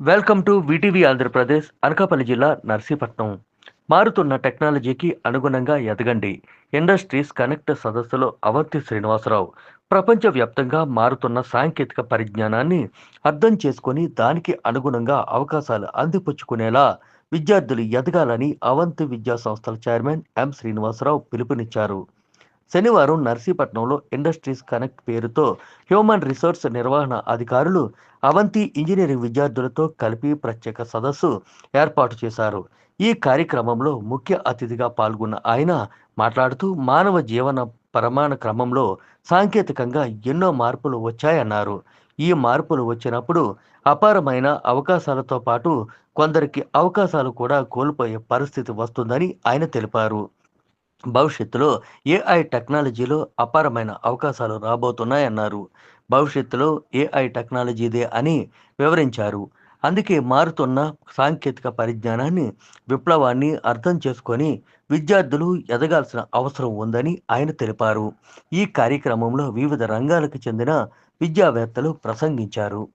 Welcome to VTV Andhra Pradesh Anakapalli జిల్లా నర్సీపట్నం. మారుతున్న టెక్నాలజీకి అనుగుణంగా ఎదగండి. ఇండస్ట్రీస్ కనెక్ట్ సదస్సులో అవంతి శ్రీనివాసరావు. ప్రపంచవ్యాప్తంగా మారుతున్న సాంకేతిక పరిజ్ఞానాన్ని అర్థం చేసుకొని దానికి అనుగుణంగా అవకాశాలు అందిపుచ్చుకునేలా విద్యార్థులు ఎదగాలని అవంతి విద్యా సంస్థల చైర్మన్ ఎం శ్రీనివాసరావు పిలుపునిచ్చారు. శనివారం నర్సీపట్నంలో ఇండస్ట్రీస్ కనెక్ట్ పేరుతో హ్యూమన్ రిసోర్స్ నిర్వహణ అధికారులు అవంతి ఇంజనీరింగ్ విద్యార్థులతో కలిపి ప్రత్యేక సదస్సు ఏర్పాటు చేశారు. ఈ కార్యక్రమంలో ముఖ్య అతిథిగా పాల్గొన్న ఆయన మాట్లాడుతూ మానవ జీవన ప్రమాణ క్రమంలో సాంకేతికంగా ఎన్నో మార్పులు వచ్చాయన్నారు. ఈ మార్పులు వచ్చినప్పుడు అపారమైన అవకాశాలతో పాటు కొందరికి అవకాశాలు కూడా కోల్పోయే పరిస్థితి వస్తుందని ఆయన తెలిపారు. భవిష్యత్తులో ఏఐ టెక్నాలజీలో అపారమైన అవకాశాలు రాబోతున్నాయన్నారు. భవిష్యత్తులో ఏఐ టెక్నాలజీదే అని వివరించారు. అందుకే మారుతున్న సాంకేతిక పరిజ్ఞానాన్ని విప్లవాన్ని అర్థం చేసుకొని విద్యార్థులు ఎదగాల్సిన అవసరం ఉందని ఆయన తెలిపారు. ఈ కార్యక్రమంలో వివిధ రంగాలకు చెందిన విద్యావేత్తలు ప్రసంగించారు.